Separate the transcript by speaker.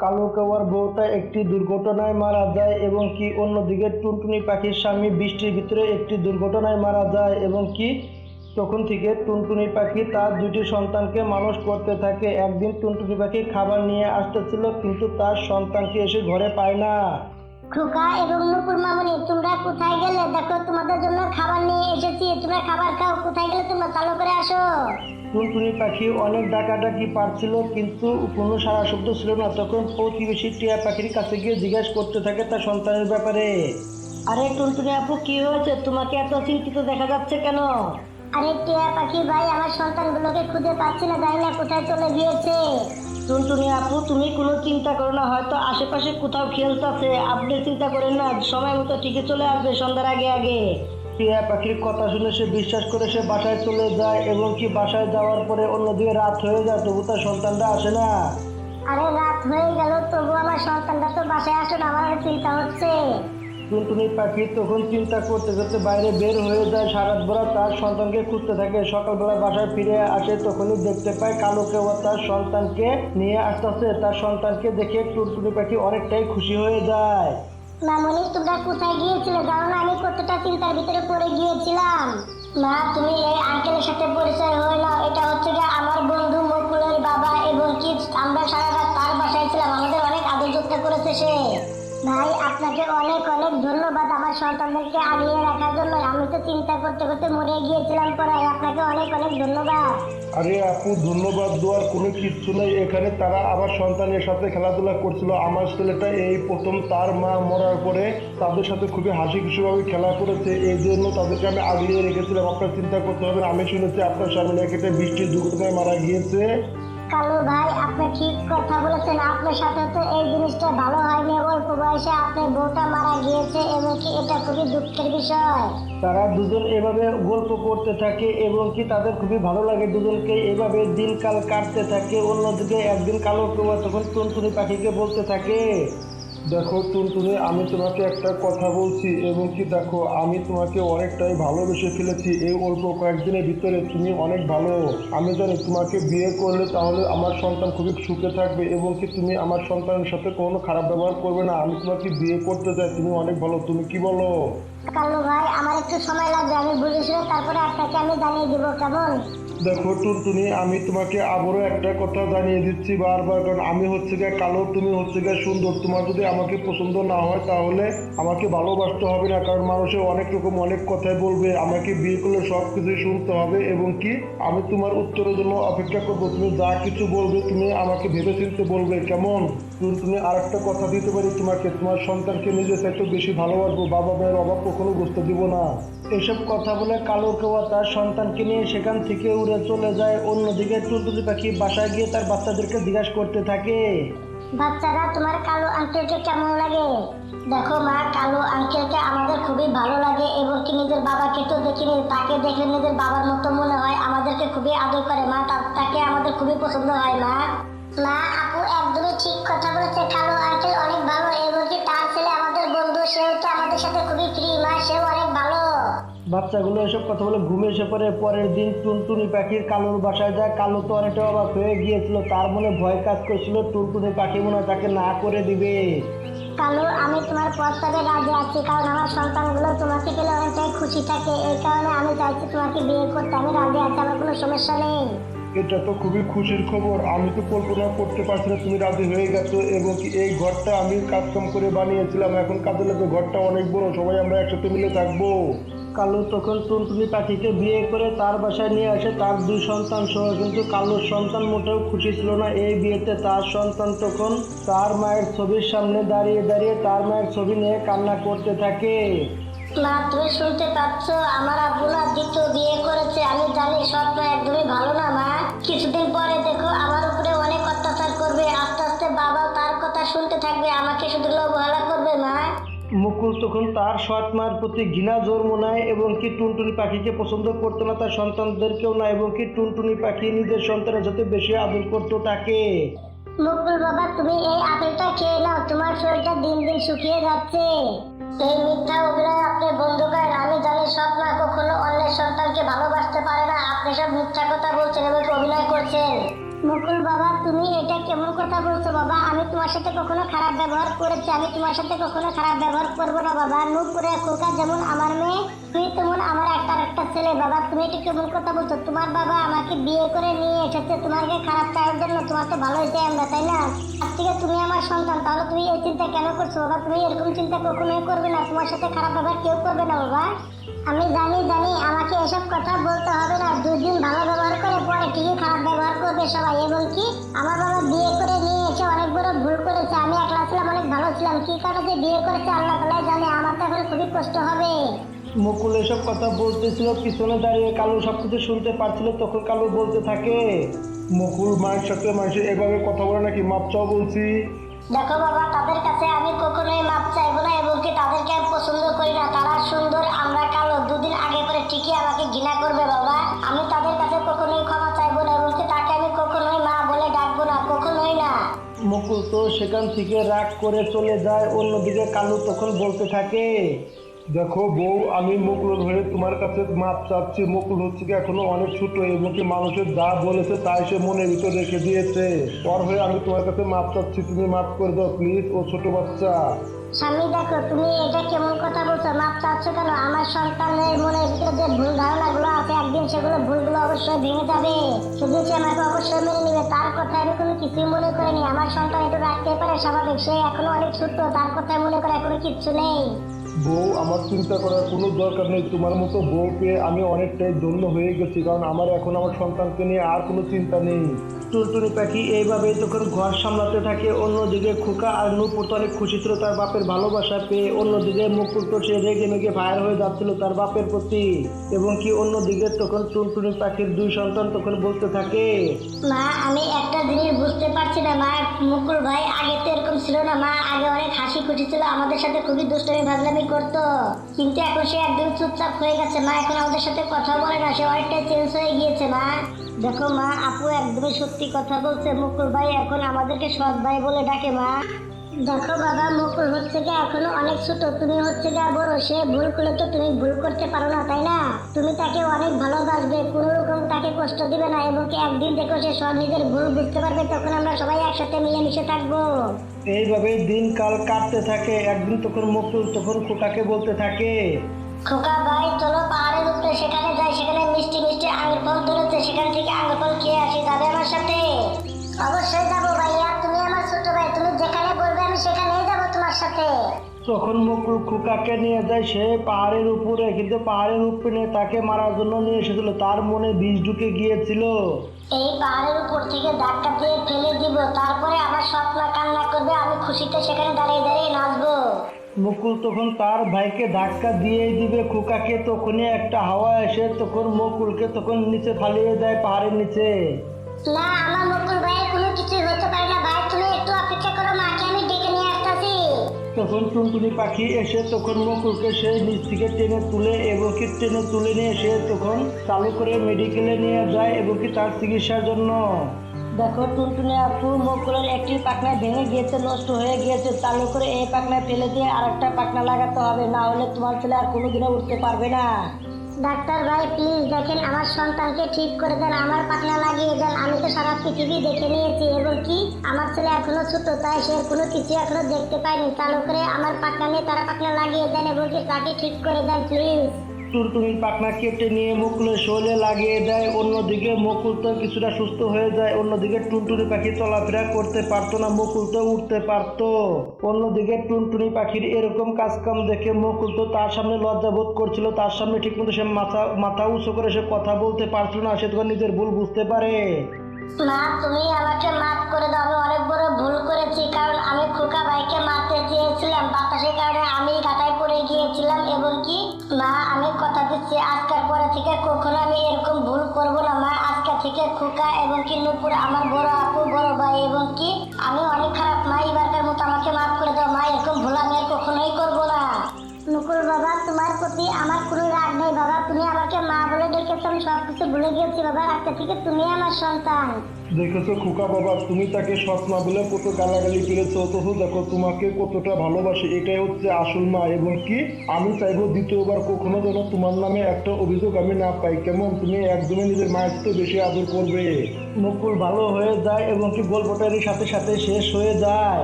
Speaker 1: কালো কাওয়ার বউটা একটি দুর্ঘটনায় মারা যায় এবং কি অন্যদিকে টুনটুনি পাখির স্বামী বৃষ্টির ভিতরে একটি দুর্ঘটনায় মারা যায় এবং কি তখন থেকে টুনটুনি পাখি তার দুটি সন্তানকে মানুষ করতে থাকে। একদিন টুনটুনি পাখি খাবার নিয়ে আসতেছিল, কিন্তু তার সন্তানকে এসে ঘরে পায় না।
Speaker 2: খোকা এবং নুপুর মামুনি, তোমরা কোথায় গেলে? দেখো, তোমাদের জন্য খাবার নিয়ে এসেছি। তোমরা খাবার খাও, কোথায় গেলে তোমরা? চালু করে আসো।
Speaker 1: টুনটুনি পাখি অনেক ডাকাডাকি পারছিল কিন্তু কোনো সারা শব্দ ছিল না। তখন প্রতিবেশী টিয়া পাখির কাছে গিয়ে জিজ্ঞাসা করতে থাকে তার সন্তানের ব্যাপারে। আরে টুনটুনি আপু কি হয়েছে? তোমাকে এত চিন্তিত দেখা যাচ্ছে কেন?
Speaker 2: আরে টিয়া পাখি ভাই আমার সন্তানগুলোকে খুঁজে পাচ্ছি না জানি না কোথায় চলে গিয়েছে।
Speaker 1: টুনটুনি আপু তুমি কোনো চিন্তা করো না হয়তো আশেপাশে কোথাও খেলতেছে। আপনি চিন্তা করেন না সময় মতো ঠিকই চলে আসবে সন্ধ্যার আগে আগে। টিয়া পাখির কথা শুনে সে বিশ্বাস করে সে বাসায় চলে যায় এবং কি বাসায় যাওয়ার পরে অন্যদিকে রাত হয়ে যায় তবু তার সন্তানটা আসে না।
Speaker 2: আরে রাত হয়ে গেল তবু আমার সন্তানটা তো বাসায় আসে না আমার চিন্তা হচ্ছে।
Speaker 1: টুনটুনি পাখি তখন চিন্তা করতে করতে বাইরে বের হয়ে যায় সারাত ভরা তার সন্তানকে খুঁজতে থাকে। সকালবেলা বাসায় ফিরে আসে তখনই দেখতে পায় কালো কেউ তার সন্তানকে নিয়ে আসতেছে। তার সন্তানকে দেখে টুনটুনি পাখি অনেকটাই খুশি হয়ে যায়।
Speaker 2: মামনি তোমরা কোথায় গিয়েছিলে? জানো না, আমি কতটা চিন্তার ভিতরে পড়ে গিয়েছিলাম। মা, তুমি এই আঙ্কেলের সাথে পরিচয় হয়ে নাও। এটা হচ্ছে যে আমার বন্ধু মকুলের বাবা, এবং কি আমরা সারা রাত তার বাসায় ছিলাম। আমাদের অনেক আদর যত্ন করেছে সে। ভাই, আপনাকে অনেক অনেক ধন্যবাদ আমার সন্তানদেরকে আগিয়ে রাখার জন্য। আমি তো চিন্তা করতে করতে মরে গিয়েছিলাম পড়ায়। আপনাকে অনেক অনেক ধন্যবাদ।
Speaker 1: আরে আপু, ধন্যবাদ দেওয়ার কোনো কিচ্ছু নেই। এখানে তারা আমার সন্তানের সাথে খেলাধুলা করছিল। আমার ছেলেটা এই প্রথম তার মা মরার পরে তাদের সাথে খুবই হাসি খুশিভাবে খেলা করেছে। এই জন্য তাদেরকে আমি আগলিয়ে রেখেছিলাম। আপনার চিন্তা করতে হবে। আমি শুনেছি আপনার সামনে একটা বৃষ্টির দুর্ঘটনায় মারা গিয়েছে।
Speaker 2: কালু ভাই, আপনি ঠিক কথা বলেছেন। আপনার সাথে তো এই জিনিসটা ভালো হয়নি। অল্প বয়সে আপনার বউটা মারা গিয়েছে, এবং কি এটা খুবই দুঃখের বিষয়?
Speaker 1: তারা দুজন এভাবে গল্প করতে থাকে, এবং কি তাদের খুবই ভালো লাগে দুজনকে এভাবে দিনকাল কাটতে থাকে। অন্যদিকে একদিন কালো কেউয়া তখন টুনটুনি পাখিকে বলতে থাকে দেখো টুনটুনি, আমি তোমাকে একটা কথা বলছি, এবং কি দেখো, আমি তোমাকে অনেকটাই ভালোবেসে ফেলেছি এই অল্প কয়েকদিনের ভিতরে। তুমি অনেক ভালো। আমি জানি তোমাকে বিয়ে করলে তাহলে আমার সন্তান খুবই সুখে থাকবে, এবং কি তুমি আমার সন্তানের সাথে কোনো খারাপ ব্যবহার করবে না। আমি তোমাকে বিয়ে করতে চাই, তুমি অনেক ভালো, তুমি কি বলো?
Speaker 2: কালু ভাই, আমার একটু সময় লাগবে, আমি বুঝে শুনে তারপরে আপনাকে আমি জানিয়ে দিব, কেমন?
Speaker 1: দেখো, টুনটুনি, আমি তোমাকে আবারও একটা কথা জানিয়ে দিচ্ছি বারবার, কারণ আমি হচ্ছে গিয়ে কালো, তুমি হচ্ছে গিয়ে সুন্দর। তোমার যদি আমাকে পছন্দ না হয়, তাহলে আমাকে ভালোবাসতে হবে না, কারণ মানুষের অনেক রকম অনেক কথাই বলবে, আমাকে বিয়ে করলে সব কিছুই শুনতে হবে, এবং কি? আমি তোমার উত্তরের জন্য অপেক্ষা করব, তুমি যা কিছু বলবে, তুমি আমাকে ভেবে চিনতে বলবে, কেমন? টুনটুনি আর একটা কথা দিতে পারি তোমাকে তোমার সন্তানকে নিজে একটু বেশি ভালোবাসবো, বাবা মায়ের অভাব কখনো বুঝতে দিব না। এসব কথা বলে কালো কেওয়া তার সন্তানকে নিয়ে সেখান থেকে উড়ে চলে যায়, অন্যদিকে টুনটুনি পাখি বাসায় গিয়ে তার বাচ্চাদেরকে জিজ্ঞাসা করতে থাকে।
Speaker 2: বাচ্চারা, তোমার কালো আঙ্কেলকে কেমন লাগে? দেখো মা, কালো আঙ্কেলকে আমাদের খুবই ভালো লাগে এবং কি নিজের বাবাকে তো দেখিনি, তাকে দেখে নিজের বাবার মতো মনে হয়, আমাদেরকে খুবই আদর করে মা তাকে আমাদের খুবই পছন্দ হয় মা। মা আপু একদমই ঠিক কথা বলেছে। কালো আঙ্কেল অনেক ভালো। এবং কি তার ছেলে আমাদের বন্ধু। সেও তো আমাদের সাথে খুবই ফ্রি মা সেও অনেক ভালো।
Speaker 1: বাচ্চাগুলো এসব কথা বলে ঘুমে এসে পরে পরের দিন টুনটুনি পাখির কালোর বাসায় যায়। কালো তো অনেকটা অবাক হয়ে গিয়েছিল। তার মনে ভয় কাজ করছিল। টুনটুনি পাখি মনে তাকে না করে দিবে।
Speaker 2: কালু আমি তোমার প্রস্তাবে রাজি আছি। কারণ আমার সন্তানগুলো তোমাকে পেলে অনেকটাই খুশি থাকে। এই কারণে আমি চাইছি তোমাকে বিয়ে করতে। আমি রাজি আছি। আমার কোনো সমস্যা নেই।
Speaker 1: এটা তো খুবই খুশির খবর। আমি তো কল্পনা করতে পারছি না তুমি রাজি হয়ে গেছো এবং কি এই ঘরটা আমি কাজকাম করে বানিয়েছিলাম। এখন কাজে লাগবে ঘরটা অনেক বড় সবাই আমরা একসাথে মিলে থাকব। কালু তখন টুনটুনি পাখিকে বিয়ে করে তার বাসায় নিয়ে আসে। তার দুই সন্তান সহ কিন্তু কালুর সন্তান মোটেও খুশি ছিল না। এই বিয়েতে তার সন্তান তখন তার মায়ের ছবির সামনে দাঁড়িয়ে দাঁড়িয়ে তার মায়ের ছবি নিয়ে কান্না করতে থাকে।
Speaker 2: মা তুমি শুনতে পাচ্ছ? আমার আব্বু না
Speaker 1: মুকুল তখন তার সৎ মায়ের প্রতি ঘৃণা জন্ম নেয় এবং কি টুনটুনি পাখিকে পছন্দ করতো না তার সন্তানদেরকেও না এবং কি টুনটুনি পাখি নিজের সন্তানের সাথে বেশি আদর করতো তাকে।
Speaker 2: মুকুল বাবা, তুমি এই আপেলটা খেয়ে নাও, তোমার শরীরটা দিন দিন শুকিয়ে যাচ্ছে। এই মিথ্যা অভিনয় আপনি বন্ধ করেন, আমি জানি সব মা কখনো অন্যের সন্তানকে ভালোবাসতে পারে না, আপনি সব মিথ্যা কথা বলছেন এবং অভিনয় করছেন। মুকুল বাবা, তুমি এটা কেমন কথা বলছো বাবা? আমি তোমার সাথে কখনো খারাপ ব্যবহার করেছি, আমি তোমার সাথে কখনো খারাপ ব্যবহার করব না বাবা। নুপুরে খোকা যেমন আমার মেয়ে তুই তেমন আমার একটা একটা ছেলে। বাবা, তুমি এটা কেমন কথা বলছো? তোমার বাবা আমাকে বিয়ে করে নিয়ে এসেছে তোমাকে খারাপ চাওয়ার জন্য। তোমার তো ভালোই চাই আমরা, তাই না? আজ থেকে তুমি আমার সন্তান, তাহলে তুমি এই চিন্তা কেন করছ বাবা? তুমি এরকম চিন্তা কখনোই করবে না, তোমার সাথে খারাপ ব্যবহার কেউ করবে না বাবা। আমি জানি জানি, আমাকে এসব কথা বলতে হবে না। দুদিন ভালো ব্যবহার করে পরে ঠিকই খারাপ ব্যবহার করবে সবাই। এবং কি? আমার বাবা বিয়ে করে নিয়ে এসে অনেক বড় ভুল করেছে। আমি একলা ছিলাম অনেক ভালো ছিলাম। কি কারণে যে বিয়ে করেছে আল্লাহ তালাই জানে। আমার তো এখন খুবই কষ্ট হবে।
Speaker 1: মুকুল এসব কথা বলতেছিল পিছনে দাঁড়িয়ে কালু সবকিছু শুনতে পারছিল তখন কালু বলতে থাকে মুকুল মায়ের সাথে মানুষের এভাবে কথা বলে নাকি? মাপ চাও বলছি।
Speaker 2: দেখো বাবা তাদের কাছে আমি কখনোই মাপ চাইব না এবং কি তাদেরকে আমি পছন্দ করি না। তারা সুন্দর আমরা কালো। দুদিন আগে পরে ঠিকই আমাকে ঘৃণা করবে বাবা। আমি তাদের
Speaker 1: মুকুল তো সেখান থেকে রাগ করে চলে যায়, অন্যদিকে কালু তখন বলতে থাকে, দেখো বউ, আমি মুকুল হয়ে তোমার কাছে মাপ চাচ্ছি। মুকুল হচ্ছে কি এখনও অনেক ছোট এবং কি মানুষের যা বলেছে তাই সে মনের ভিতর রেখে দিয়েছে। পর হয়ে আমি তোমার কাছে মাপ চাচ্ছি, তুমি মাপ করে দাও প্লিজ ও ছোট বাচ্চা।
Speaker 2: স্বামী, দেখো, তুমি এটা কেমন কথা বলছো? মাপ চাচ্ছ কেন? আমার সন্তানের মনের ভিতরে যে ভুল ধারণাগুলো আছে, একদিন সেগুলো ভুলগুলো অবশ্যই ভেঙে যাবে। সেদিন সে আমাকে অবশ্যই মেনে নেবে, তার কথা আমি কোনো কিছুই মনে করিনি। আমার সন্তান একটু রাখতে পারে স্বাভাবিক, সে এখনও অনেক ছোট তার কথা মনে করে এখনও কিচ্ছু নেই।
Speaker 1: বউ, আমার চিন্তা করার কোনো দরকার নেই। তোমার মতো বউ পেয়ে আমি অনেকটাই ধন্য হয়ে গেছি, কারণ আমার এখন আমার সন্তানকে নিয়ে আর কোনো চিন্তা নেই। টুনটুনি পাখি এইভাবেই তখন ঘর সামলাতে থাকে, অন্যদিকে খোকা আর নূপুর তো অনেক খুশি ছিল তার বাপের ভালোবাসা পেয়ে, অন্যদিকে মুকুল তো সে রেগে মেগে ফায়ার হয়ে যাচ্ছিল তার বাপের প্রতি। এবং কি অন্যদিকে তখন টুনটুনি পাখির দুই সন্তান তখন বলতে থাকে,
Speaker 2: মা, আমি একটা জিনিস বুঝতে পারছি না, মা, মুকুল ভাই, আগে তো এরকম ছিল না, মা, আগে অনেক হাসি খুশি ছিল, আমাদের সাথে খুবই দুষ্টমি ভাজলামি করতো। কিন্তু এখন সে একদম চুপচাপ হয়ে গেছে, মা, এখন আমাদের সাথে কথা বলে না, সে অনেকটাই চেঞ্জ হয়ে গিয়েছে, মা। দেখো মা, আপু একদমই সত্যি কথা বলছে। মুকুল ভাই এখন আমাদেরকে সৎ ভাই বলে ডাকে, মা। দেখো বাবা, মুকুল হচ্ছে গিয়ে এখনও অনেক ছোট। তুমি হচ্ছে গিয়ে বড়, সে ভুল করলে তো তুমি ভুল করতে পারো না, তাই না? তুমি তাকে অনেক ভালোবাসবে, কোনো রকম তাকে কষ্ট দিবে না, এবং কি একদিন দেখো সে সব নিজের ভুল বুঝতে পারবে, তখন আমরা সবাই একসাথে মিলেমিশে থাকব।
Speaker 1: এইভাবেই দিনকাল কাটতে থাকে, একদিন তখন মুকুল, তখন খোকাকে বলতে থাকে।
Speaker 2: খোকা ভাই চলো পাহাড়ের উপরে সেখানে যাই সেখানে মিষ্টি মিষ্টি আঙুর ফল ধরেছে সেখান থেকে আঙুর ফল খেয়ে আসি যাবে আমার সাথে? অবশ্যই যাব ভাইয়া তুমি আমার ছোট ভাই তুমি যেখানে বলবে আমি সেখানেই যাব তোমার সাথে।
Speaker 1: তখন মুকুল খোকাকে নিয়ে যায় সে পাহাড়ের উপরে কিন্তু পাহাড়ের উপরে তাকে মারার জন্য নিয়ে এসেছিল তার মনে বিষ ঢুকে গিয়েছিল।
Speaker 2: এই পাহাড়ের উপর থেকে ধাক্কা দিয়ে ফেলে দিব তারপরে আমার স্বপ্ন কান্না করবে আমি খুশিতে সেখানে দাঁড়িয়ে দাঁড়িয়ে নাচবো।
Speaker 1: মুকুল তখন তার ভাইকে ধাক্কা দিয়ে দিবে খোকাকে তখনই একটা হাওয়া এসে তখন মুকুলকে তখন নিচে ফালিয়ে দেয় পাহাড়ের নিচে।
Speaker 2: না আমার মুকুল ভাইয়ের কোনো কিছু হতে পারে না ভাই তুমি একটু অপেক্ষা করো মাকে আমি ডেকে নিয়ে আসতেছি।
Speaker 1: তখন টুনটুনি পাখি এসে তখন মুকুলকে সে নিচ থেকে টেনে তুলে এবং কি টেনে তুলে নিয়ে সে তখন চালু করে মেডিকেলে নিয়ে যায় এবং কি তার চিকিৎসার জন্য। দেখো, টুনটুনি আপু মুকুলের একটি পাখনা ভেঙে গিয়েছে, নষ্ট হয়ে গিয়েছে, চালু করে এই পাখনা ফেলে দিয়ে আর একটা পাখনা লাগাতে হবে, না হলে তোমার ছেলে আর কোনোদিনও উঠতে পারবে না।
Speaker 2: ডাক্তার ভাই প্লিজ দেখেন, আমার সন্তানকে ঠিক করে দেন, আমার পাখনা লাগিয়ে দেন, আমি তো সারা পৃথিবী দেখে নিয়েছি, এবং কি, আমার ছেলে এখনও ছোট তাই সে কোনো কিছু এখনও দেখতে পায়নি, চালু করে আমার পাখনা নিয়ে তারা পাখনা লাগিয়ে দেন, এবং কি, তাকে ঠিক করে দেন প্লিজ
Speaker 1: টুনটুনির পাখনা কেটে নিয়ে মুকুলের শোলে লাগিয়ে দেয়, অন্যদিকে মুকুল তো কিছুটা সুস্থ হয়ে যায়, অন্যদিকে টুনটুনি পাখি চলাফেরা করতে পারতো না মুকুল তো উঠতে পারতো। অন্যদিকে টুনটুনি পাখির এরকম কাজকাম দেখে মুকুল তো তার সামনে লজ্জা বোধ করছিল, তার সামনে ঠিকমতো সে মাথা মাথা উঁচু করে সে কথা বলতে পারছিল না, সে তখন নিজের ভুল বুঝতে পারে।
Speaker 2: মা, তুমি আমাকে মাফ করে দাও, আমি অনেক বড় ভুল করেছি, কারণ আমি খোকা ভাইকে মারতে চেয়েছিলাম। বাতাসের কারণে আমি কাটায় পড়ে গিয়েছিলাম, এবং কি? মা, আমি কথা দিচ্ছি, আজকের পরে থেকে কখনো আমি এরকম ভুল করব না। মা, আজকে থেকে খোকা এবং কি নুপুর আমার বড় আপু, বড় ভাই, এবং কি? আমি অনেক খারাপ মা, এবারকার মতো আমাকে মাফ করে দাও। মা, এরকম ভুল আমি কখনোই করব না। নুকুল, বাবা, তোমার প্রতি আমার কোনো রাগ নেই, বাবা। তুমি আমাকে মা বলে ডেকেছো, আমি সব কিছু ভুলে গিয়েছি, বাবা। আজকে থেকে তুমি আমার সন্তান।
Speaker 1: দেখেছ খোকা বাবা, তুমি তাকে সৎ মা বলে কত গালাগালি করেছ, অথচ দেখো তোমাকে কতটা ভালোবাসে, এটাই হচ্ছে আসল মা, এবং কি আমি চাইব দ্বিতীয়বার কখনো যেন তোমার নামে একটা অভিযোগ আমি না পাই। কেমন? তুমি একদমই নিজের মায়ের তো বেশি আদর করবে।
Speaker 3: মুকুল ভালো হয়ে যায়, এবং কি গল্পটার সাথে সাথে শেষ হয়ে যায়।